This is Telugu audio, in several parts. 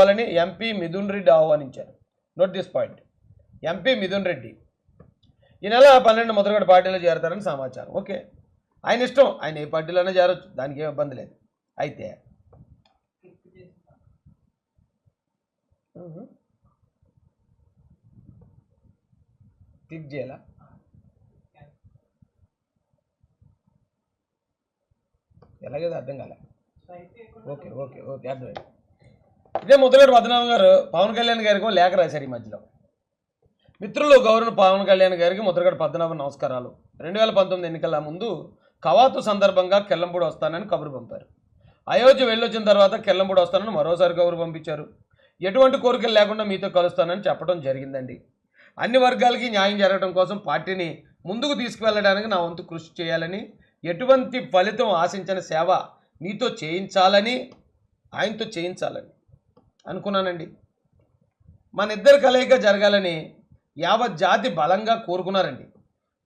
కావాలని ఎంపీ మిథున్ రెడ్డి ఆహ్వానించారు. Note this point MP Mithun Reddy. ఈ నెల పన్నెండు ముద్రగడ పార్టీలో చేరతారని సమాచారం. ఓకే ఆయన ఇష్టం. ఆయన ఏ పార్టీలోనే చేరొచ్చు. దానికి ఏం ఇబ్బంది లేదు. అయితే క్లిక్ చేయాలా? ఎలాగేదో అర్థం కాలే. ఓకే ఓకే ఓకే అర్థమైంది. ఇదే ముద్రగడ పద్మనాభం గారు పవన్ కళ్యాణ్ గారికి లేఖ రాశారు ఈ మధ్యలో. మిత్రులు గౌరవ పవన్ కళ్యాణ్ గారికి ముద్రగడ పద్మనాభం నమస్కారాలు. రెండు వేల పంతొమ్మిది ఎన్నికల ముందు కవాతు సందర్భంగా కెల్లంపూడి వస్తానని కబురు పంపారు. అయోధ్య వెళ్ళొచ్చిన తర్వాత కెల్లంపూడి వస్తానని మరోసారి కబురు పంపించారు. ఎటువంటి కోరికలు లేకుండా మీతో కలుస్తానని చెప్పడం జరిగిందండి. అన్ని వర్గాలకి న్యాయం జరగడం కోసం పార్టీని ముందుకు తీసుకువెళ్ళడానికి నా వంతు కృషి చేయాలని ఎటువంటి ఫలితం ఆశించిన సేవ మీతో చేయించాలని ఆయనతో చేయించాలని. అనుకున్నానండి. మన ఇద్దరి కలయిక జరగాలని యావత్ జాతి బలంగా కోరుకున్నారండి.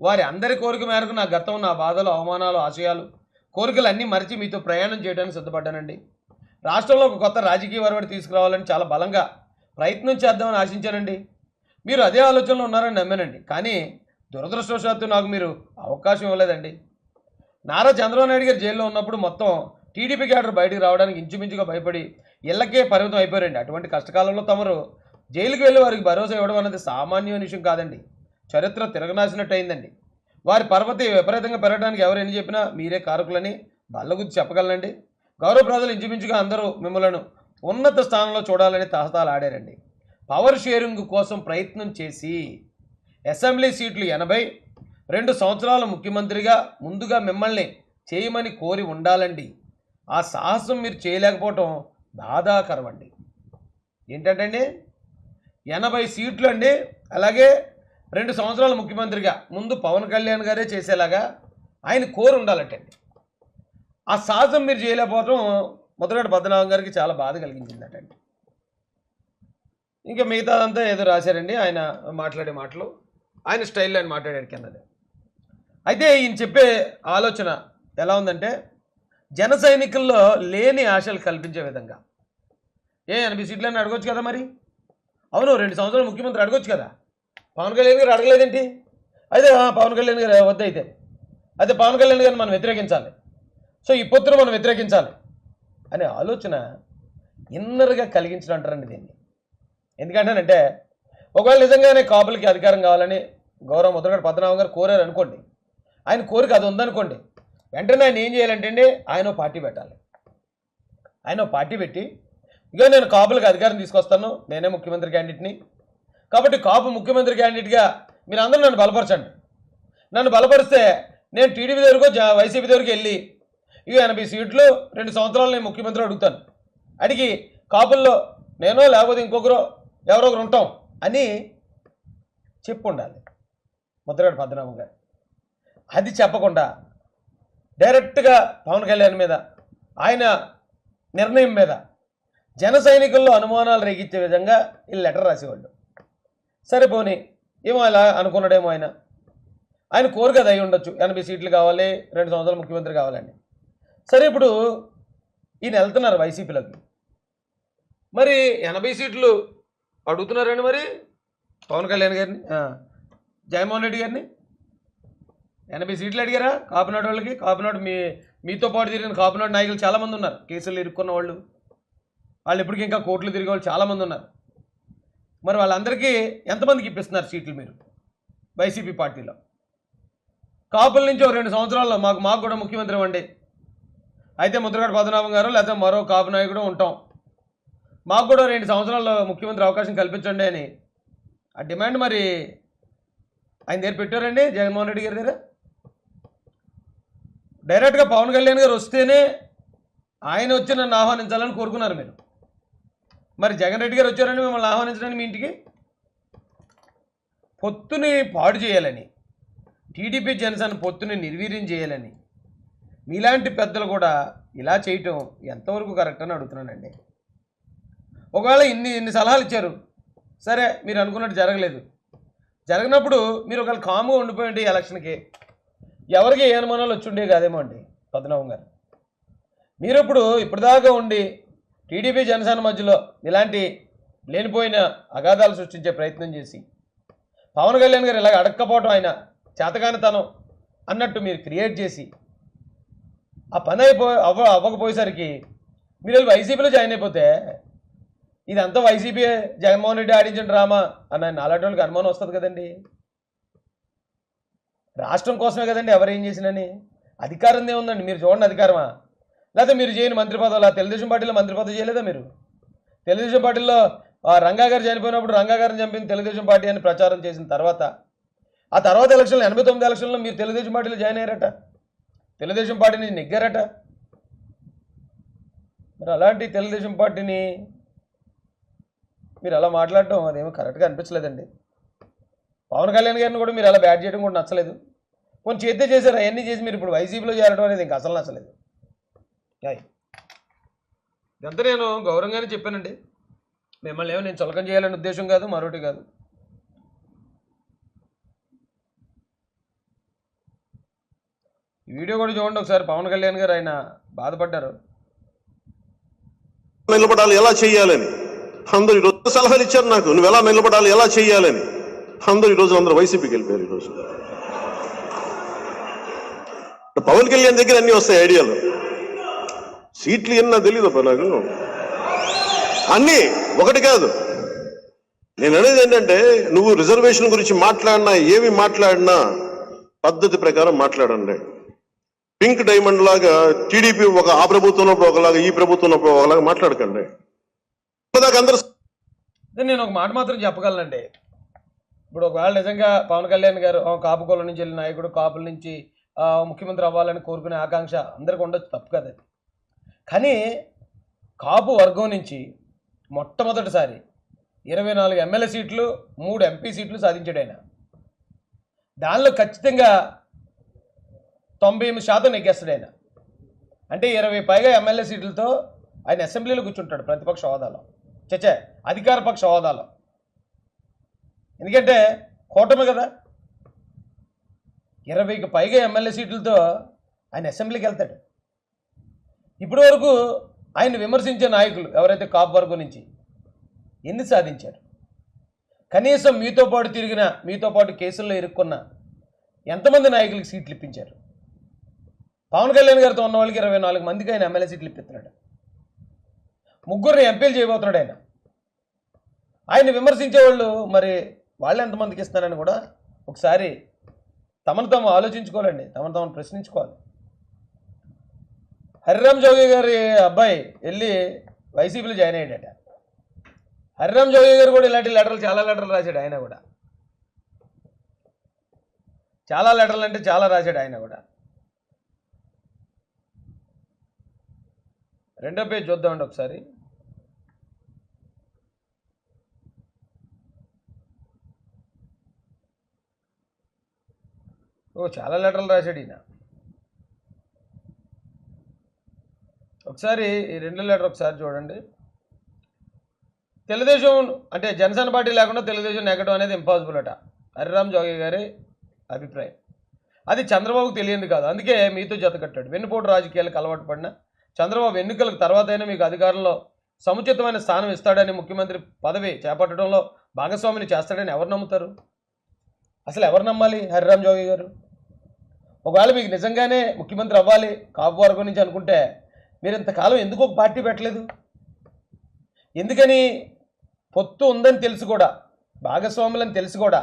వారి అందరి కోరిక మేరకు నా గతం నా బాధలు అవమానాలు ఆశయాలు కోరికలు అన్నీ మరిచి మీతో ప్రయాణం చేయడానికి సిద్ధపడ్డానండి. రాష్ట్రంలో ఒక కొత్త రాజకీయ వరవడి తీసుకురావాలని చాలా బలంగా ప్రయత్నం చేద్దామని ఆశించానండి. మీరు అదే ఆలోచనలో ఉన్నారని నమ్మానండి. కానీ దురదృష్టవశాత్తు నాకు మీరు అవకాశం ఇవ్వలేదండి. నారా చంద్రబాబు నాయుడు గారు జైల్లో ఉన్నప్పుడు మొత్తం టీడీపీ క్యాడర్ బయటకు రావడానికి ఇంచుమించుగా భయపడి ఇళ్ళకే పరిమితం అయిపోయారండి. అటువంటి కష్టకాలంలో తమరు జైలుకి వెళ్ళి వారికి భరోసా ఇవ్వడం అనేది సామాన్యమైన విషయం కాదండి. చరిత్ర తిరగనాసినట్టు అయిందండి. వారి పరపతి విపరీతంగా పెరగడానికి ఎవరు ఎన్ని చెప్పినా మీరే కారకులని బల్లగుద్ది చెప్పగలనండి. గౌరవ ప్రజలు ఇంచుమించుగా అందరూ మిమ్మలను ఉన్నత స్థానంలో చూడాలని తహతాలు ఆడారండి. పవర్ షేరింగ్ కోసం ప్రయత్నం చేసి అసెంబ్లీ సీట్లు ఎనభై రెండు సంవత్సరాల ముఖ్యమంత్రిగా ముందుగా మిమ్మల్ని చేయమని కోరి ఉండాలండి. ఆ సాహసం మీరు చేయలేకపోవటం బాధాకరం అండి ఏంటంటే ఎనభై సీట్లు అండి. అలాగే రెండు సంవత్సరాల ముఖ్యమంత్రిగా ముందు పవన్ కళ్యాణ్ గారే చేసేలాగా ఆయన కోరు ఉండాలటండి. ఆ సాహసం మీరు చేయలేకపోవటం మొదలటి పద్మనాభం గారికి చాలా బాధ కలిగించిందటండి. ఇంకా మిగతాదంతా ఏదో రాశారండి ఆయన మాట్లాడే మాటలు. ఆయన స్టైల్లో ఆయన మాట్లాడాడు కిందది అయితే ఈయన చెప్పే ఆలోచన ఎలా ఉందంటే జన సైనికుల్లో లేని ఆశలు కల్పించే విధంగా. ఏ ఎనభై సీట్లని అడగొచ్చు కదా మరి? అవును రెండు సంవత్సరాలు ముఖ్యమంత్రి అడగొచ్చు కదా. పవన్ కళ్యాణ్ గారు అడగలేదేంటి? అయితే పవన్ కళ్యాణ్ గారు వద్దయితే అయితే పవన్ కళ్యాణ్ గారిని మనం వ్యతిరేకించాలి. సో ఈ పొత్తును మనం వ్యతిరేకించాలి. అనే ఆలోచన ఇన్నర్గా కలిగించడం అంటారండి దీన్ని. ఎందుకంటేనంటే ఒకవేళ నిజంగానే కాపులకి అధికారం కావాలని గౌరవ ముద్రగడ పద్మనాభం గారు కోరారు అనుకోండి ఆయన కోరిక అది ఉందనుకోండి. వెంటనే ఆయన ఏం చేయాలంటే అండి ఆయన పార్టీ పెట్టాలి. ఆయన పార్టీ పెట్టి ఇగో నేను కాపులకు అధికారం తీసుకొస్తాను నేనే ముఖ్యమంత్రి క్యాండిడేట్ని కాబట్టి కాపు ముఖ్యమంత్రి క్యాండిడేట్గా మీరు అందరూ నన్ను బలపరచండి. నన్ను బలపరిస్తే నేను టీడీపీ దగ్గరకు జ- వైసీపీ దగ్గరికి వెళ్ళి ఇక ఎనభై సీట్లు రెండు సంవత్సరాలు నేను ముఖ్యమంత్రి అడుగుతాను. అడిగి కాపుల్లో నేనో లేకపోతే ఇంకొకరు ఎవరో ఒకరు ఉంటాం అని చెప్పు ఉండాలి. ముద్రగడ పద్మనాభం గారు. అది చెప్పకుండా డైరెక్ట్గా పవన్ కళ్యాణ్ మీద ఆయన నిర్ణయం మీద జన సైనికుల్లో అనుమానాలు రేగించే విధంగా ఈ లెటర్ రాసేవాళ్ళు. సరే పోనీ ఏమో అలా అనుకున్నాడేమో ఆయన. ఆయన కోరిక అది అయి ఉండొచ్చు. ఎనభై సీట్లు కావాలి రెండు సంవత్సరాలు ముఖ్యమంత్రి కావాలని. సరే ఇప్పుడు ఈయన వెళ్తున్నారు వైసీపీలోకి మరి ఎనభై సీట్లు అడుగుతున్నారండి మరి? పవన్ కళ్యాణ్ గారిని జగన్మోహన్ రెడ్డి గారిని? ఎనభై సీట్లు అడిగారా? కాపునాడు వాళ్ళకి? కాపునాడు మీ మీతో పాటు తిరిగిన కాపునాడు నాయకులు చాలామంది ఉన్నారు. కేసులు ఇరుక్కున్న వాళ్ళు. వాళ్ళు ఇప్పటికీ ఇంకా కోర్టులు తిరిగే వాళ్ళు చాలామంది ఉన్నారు. మరి వాళ్ళందరికీ ఎంతమందికి ఇప్పిస్తున్నారు సీట్లు మీరు? వైసీపీ పార్టీలో. కాపుల నుంచి రెండు సంవత్సరాల్లో మాకు మాకు కూడా ముఖ్యమంత్రి ఇవ్వండి అయితే ముద్రగడ పద్మనాభం గారు లేకపోతే మరో కాపు నాయకుడు ఉంటాం. మాకు కూడా రెండు సంవత్సరాల్లో ముఖ్యమంత్రి అవకాశం కల్పించండి అని. ఆ డిమాండ్ మరి ఆయన దగ్గర పెట్టారండి జగన్మోహన్ రెడ్డి గారి దగ్గర? డైరెక్ట్గా పవన్ కళ్యాణ్ గారు వస్తేనే ఆయన వచ్చి నన్ను ఆహ్వానించాలని కోరుకున్నారు మీరు. మరి జగన్ రెడ్డి గారు వచ్చారని మిమ్మల్ని ఆహ్వానించడానికి మీ ఇంటికి? పొత్తుని పాడు చేయాలని టీడీపీ జనసేన పొత్తుని నిర్వీర్యం చేయాలని మీలాంటి పెద్దలు కూడా ఇలా చేయటం ఎంతవరకు కరెక్ట్ అని అడుగుతున్నానండి. ఒకవేళ ఇన్ని ఇన్ని సలహాలు ఇచ్చారు సరే మీరు అనుకున్నట్టు జరగలేదు. జరగనప్పుడు మీరు ఒకవేళ కామ్గా ఉండిపోయండి ఎలక్షన్కి ఎవరికి ఏ అనుమానాలు వచ్చిండే కాదేమో అండి పద్మనాభం గారు. మీరు ఇప్పుడు ఇప్పటిదాకా ఉండి టీడీపీ జనసేన మధ్యలో ఇలాంటి లేనిపోయిన అగాధాలు సృష్టించే ప్రయత్నం చేసి పవన్ కళ్యాణ్ గారు ఇలాగ అడక్కపోవడం ఆయన చేతకానితనం అన్నట్టు మీరు క్రియేట్ చేసి ఆ పని అయిపో అవ్వ అవ్వకపోయేసరికి మీరు వెళ్ళి వైసీపీలో జాయిన్ అయిపోతే ఇదంతా వైసీపీ జగన్మోహన్ రెడ్డి ఆడించిన డ్రామా అని నాలాంటి వాళ్ళకి అనుమానం వస్తుంది కదండి. రాష్ట్రం కోసమే కదండి ఎవరు ఏం చేసినని? అధికారం ఏముందండి మీరు చూడండి అధికారమా? లేకపోతే మీరు చేయని మంత్రి పదవులు ఆ తెలుగుదేశం పార్టీలో మంత్రి పదవి చేయలేదా మీరు? తెలుగుదేశం పార్టీలో ఆ రంగా గారు చనిపోయినప్పుడు రంగా గారిని చంపిన తెలుగుదేశం పార్టీ అని ప్రచారం చేసిన తర్వాత ఆ తర్వాత ఎలక్షన్లో ఎనభై తొమ్మిది ఎలక్షన్లో మీరు తెలుగుదేశం పార్టీలో జాయిన్ అయ్యారట? తెలుగుదేశం పార్టీని నెగ్గారట? మరి అలాంటి తెలుగుదేశం పార్టీని మీరు అలా మాట్లాడటం అదేమో కరెక్ట్గా అనిపించలేదండి. పవన్ కళ్యాణ్ గారిని కూడా మీరు అలా బ్యాట్ చేయడం కూడా నచ్చలేదు. కొంచెం చేతే చేశారు? అవన్నీ చేసి మీరు ఇప్పుడు వైసీపీలో చేరడం అనేది ఇంకా అసలు నచ్చలేదు. యాయ్. ఇదంతా నేను గౌరవంగానే చెప్పానండి. మిమ్మల్ని ఏమో నేను చులకం చేయాలనే ఉద్దేశం కాదు మరొకటి కాదు. ఈ వీడియో కూడా చూడండి ఒకసారి. పవన్ కళ్యాణ్ గారు ఆయన బాధపడ్డారు. నిలబడాలి ఎలా చేయాలని? అందరు ఈరోజు సలహాలు ఇచ్చారు నాకు. నువ్వు ఎలా నిలబడాలి ఎలా చేయాలని? అందరూ ఈరోజు అందరూ వైసీపీకి వెళ్ళిపోయారు ఈరోజు పవన్ కళ్యాణ్ దగ్గర అన్ని వస్తాయి ఐడియాలు. సీట్లు ఎన్నా తెలియదు అబ్బా నాకు. అన్ని ఒకటి కాదు. నేను అనేది ఏంటంటే నువ్వు రిజర్వేషన్ గురించి మాట్లాడినా ఏమి మాట్లాడినా పద్ధతి ప్రకారం మాట్లాడండి. పింక్ డైమండ్ లాగా టీడీపీ ఒక ఆ ప్రభుత్వంలో ఒకలాగా ఈ ప్రభుత్వంలో ఒకలాగా మాట్లాడకండి. అందరూ నేను ఒక మాట మాత్రం చెప్పగలనండి. ఇప్పుడు ఒకవేళ నిజంగా పవన్ కళ్యాణ్ గారు ఆ, కాపు నుంచి వెళ్ళిన నాయకుడు కాపుల నుంచి ముఖ్యమంత్రి అవ్వాలని కోరుకునే ఆకాంక్ష అందరికి ఉండొచ్చు తప్పు కదా కానీ కాపు వర్గం నుంచి మొట్టమొదటిసారి ఇరవై నాలుగు ఎమ్మెల్యే సీట్లు మూడు ఎంపీ సీట్లు సాధించాడు ఆయన. దానిలో ఖచ్చితంగా తొంభై ఎనిమిది శాతం నెగ్గేస్తాడు ఆయన. అంటే ఇరవై పైగా ఎమ్మెల్యే సీట్లతో ఆయన అసెంబ్లీలో కూర్చుంటాడు ప్రతిపక్ష హోదాలో. చచ్చే అధికార పక్ష హోదాలో. ఎందుకంటే కూటమి కదా. ఇరవైకి పైగా ఎమ్మెల్యే సీట్లతో ఆయన అసెంబ్లీకి వెళ్తాడు. ఇప్పటి వరకు ఆయన విమర్శించే నాయకులు ఎవరైతే కాపు వర్గం నుంచి ఎన్ని సాధించారు? కనీసం మీతో పాటు తిరిగిన మీతో పాటు కేసుల్లో ఇరుక్కున్న ఎంతమంది నాయకులకు సీట్లు ఇప్పించారు? పవన్ కళ్యాణ్ గారితో ఉన్న వాళ్ళకి ఇరవై నాలుగు మందికి ఆయన ఎమ్మెల్యే సీట్లు ఇప్పిస్తున్నాడు. ముగ్గురిని ఎంపీలు చేయబోతున్నాడు ఆయన. ఆయన విమర్శించే వాళ్ళు మరి వాళ్ళు ఎంతమందికి ఇస్తున్నారని కూడా ఒకసారి తమను తాము ఆలోచించుకోవాలండి తమను తాము ప్రశ్నించుకోవాలి. హరిరామ్ జోగి గారి అబ్బాయి వెళ్ళి వైసీపీలో జాయిన్ అయ్యాడట. హరిరామ్ జోగి గారు కూడా ఇలాంటి లెటర్లు చాలా లెటర్లు రాశాడు ఆయన కూడా. చాలా లెటర్లు అంటే చాలా రాశాడు ఆయన కూడా. రెండో పేజ్ చూద్దామండి ఒకసారి. ఓ చాలా లెటర్లు రాశాడు ఈయన. ఒకసారి ఈ రెండు లెటర్ ఒకసారి చూడండి. తెలుగుదేశం అంటే జనసేన పార్టీ లేకుండా తెలుగుదేశం నెగ్గడం అనేది ఇంపాసిబుల్ అట. హరిరామ్ జోగి గారి అభిప్రాయం. అది చంద్రబాబుకు తెలియంది కాదు. అందుకే మీతో జత కట్టాడు. వెన్నుపోటు రాజకీయాలకు అలవాటు పడిన చంద్రబాబు ఎన్నికలకు తర్వాత అయినా మీకు అధికారంలో సముచితమైన స్థానం ఇస్తాడని ముఖ్యమంత్రి పదవి చేపట్టడంలో భాగస్వామిని చేస్తాడని ఎవరు నమ్ముతారు? అసలు ఎవరు నమ్మాలి హరిరామ్ జోగి గారు? ఒకవేళ మీకు నిజంగానే ముఖ్యమంత్రి అవ్వాలి కాపు వర్గం నుంచి అనుకుంటే మీరు ఇంతకాలం ఎందుకు ఒక పార్టీ పెట్టలేదు? ఎందుకని పొత్తు ఉందని తెలిసి కూడా భాగస్వాములని తెలిసి కూడా.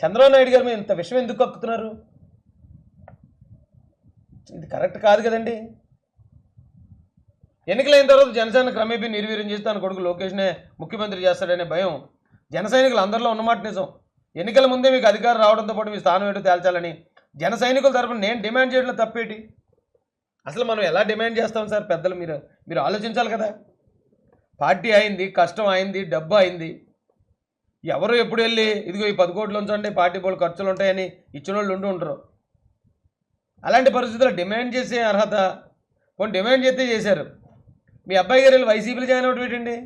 చంద్రబాబు నాయుడు గారు మీరు ఇంత విషయం ఎందుకు కక్కుతున్నారు? ఇది కరెక్ట్ కాదు కదండి. ఎన్నికలైన తర్వాత జనసేన క్రమేపీ నిర్వీర్యం చేసి తన కొడుకు లోకేష్నే ముఖ్యమంత్రి చేస్తాడనే భయం జన సైనికులు అందరిలో ఉన్నమాట నిజం. ఎన్నికల ముందే మీకు అధికారం రావడంతో పాటు మీ స్థానం ఏంటో తేల్చాలని జన సైనికుల తరఫున నేను డిమాండ్ చేయడంలో తప్పేటి? అసలు మనం ఎలా డిమాండ్ చేస్తాం సార్ పెద్దలు మీరు? మీరు ఆలోచించాలి కదా. పార్టీ అయింది కష్టం అయింది డబ్బు అయింది. ఎవరు ఎప్పుడు వెళ్ళి ఇదిగో ఈ పది కోట్లు ఉంచండి పార్టీ పోలు ఖర్చులు ఉంటాయని ఇచ్చిన వాళ్ళు ఉండి ఉంటారు అలాంటి పరిస్థితుల్లో డిమాండ్ చేసే అర్హత కొన్ని డిమాండ్ చేస్తే చేశారు. మీ అబ్బాయి గారు వెళ్ళి వైసీపీలో జాయిన్ అవ్వటం ఏంటండి?